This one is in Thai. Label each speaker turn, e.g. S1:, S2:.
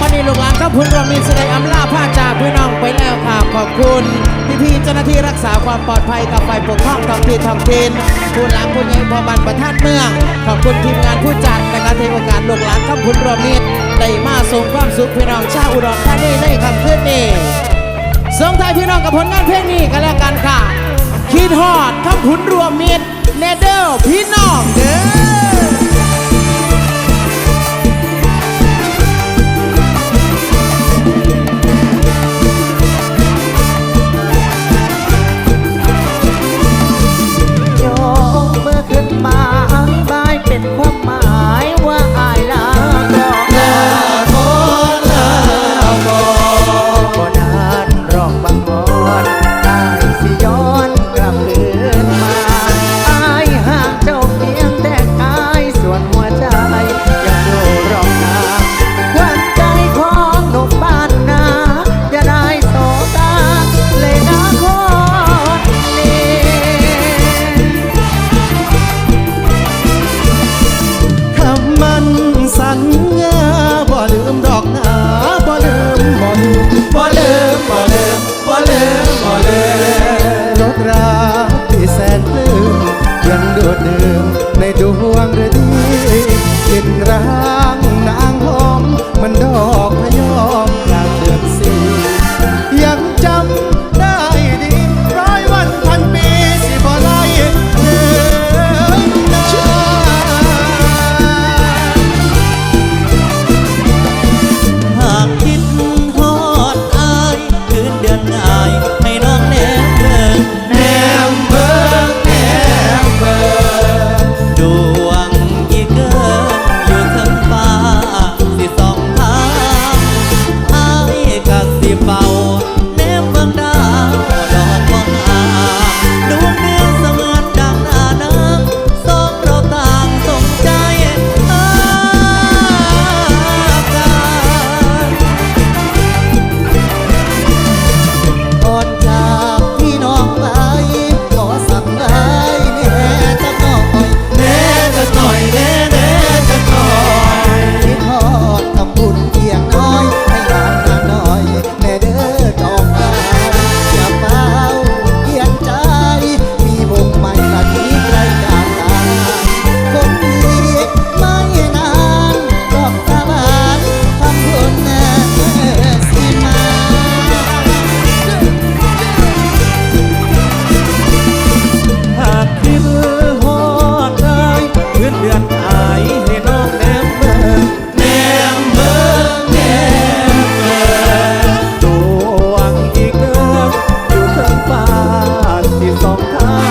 S1: วันนี้ลูกหลานข้าพุนรวมมีแสดงอำลาผ้าจากพี่น้องไปแล้วค่ะขอบคุณพี่พี่เจ้าหน้าที่รักษาความปลอดภัยกับฝ่ายปกครองท้องที่ท้องถิ่นผู้หลักผู้ใหญ่พอบันประท่านเมือง ขอบคุณทีมงานผู้จัดและการเทโอกาสลูกหลานข้าพุนรวมมิตรได้มาส่งความสุขพี่น้องชาวอุดรธานีในคำคืนนี้ส่งท้ายพี่น้องกับผลงานเพลงนี้กันแล้วกันค่ะคิดฮอดคำพุนรวมมิตรเนเดอร์พี่น้องา
S2: บ่ลืมบ่ลื
S3: มลืมบ่ลืมบ่ลืมบ่ลืมลกราที่แสนลืมยังดูดดื่มในดวงฤดี ทาง